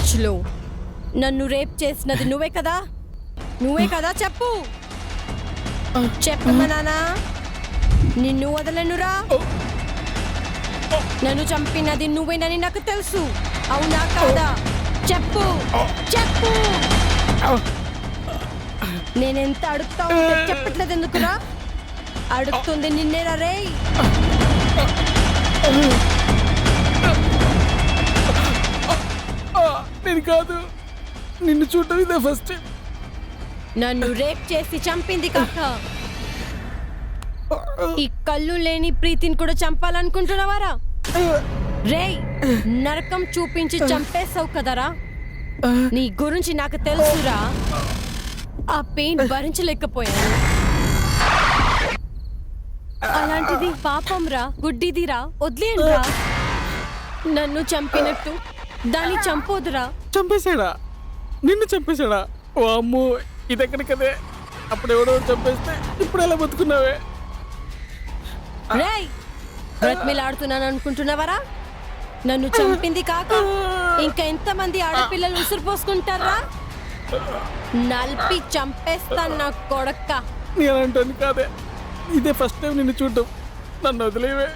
బీచ్లో నన్ను రేప్ చేసినది నువ్వే కదా? నువ్వే కదా? చెప్పు. చెప్పమ్మా నానా నిన్ను వదలనురా. నన్ను చంపినది నువ్వేనని నాకు తెలుసు. అవునా కాదా? చెప్పు. చెప్పు. నేనెంత అడుగుతా చెప్పట్లేదు ఎందుకురా? అడుగుతుంది నిన్నేరా రేయ్. నేను కాదు. నిన్ను చూడటం ఇదే ఫస్ట్ నన్ను రేప్ చేసి చంపింది కాక. ఈ కళ్ళు లేని ప్రీతిని కూడా చంపాలనుకుంటున్నావారా? రేయ్ నరకం చూపించి చంపేశావు కదరా? నీ గురించి నాకు తెలుసురా? ఆ పెయిన్ భరించలేకపోయాను. అలాంటిది పాపం రా గుడ్డిదిరా వదిలేయండిరా. నన్ను చంపినట్టు దాన్ని చంపోదురా చంపేశాడా? నిన్ను చంపేశాడా? ఓ అమ్మో ఇది ఎక్కడ కదే అప్పుడు ఎవడో చంపేస్తే ఇప్పుడు ఎలా బతుకున్నావే? రేయ్ బ్రతిమిలాడుతున్నాను అనుకుంటున్నావరా? నన్ను చంపింది కాక ఇంకా ఎంతమంది ఆడపిల్లలు ఉసురు పోసుకుంటారా? నలిపి చంపేస్తాను నా కొడక్క. నేను అంటాను కాదే. ఇదే ఫస్ట్ టైం నిన్ను చూడటం నన్ను వదిలేవే.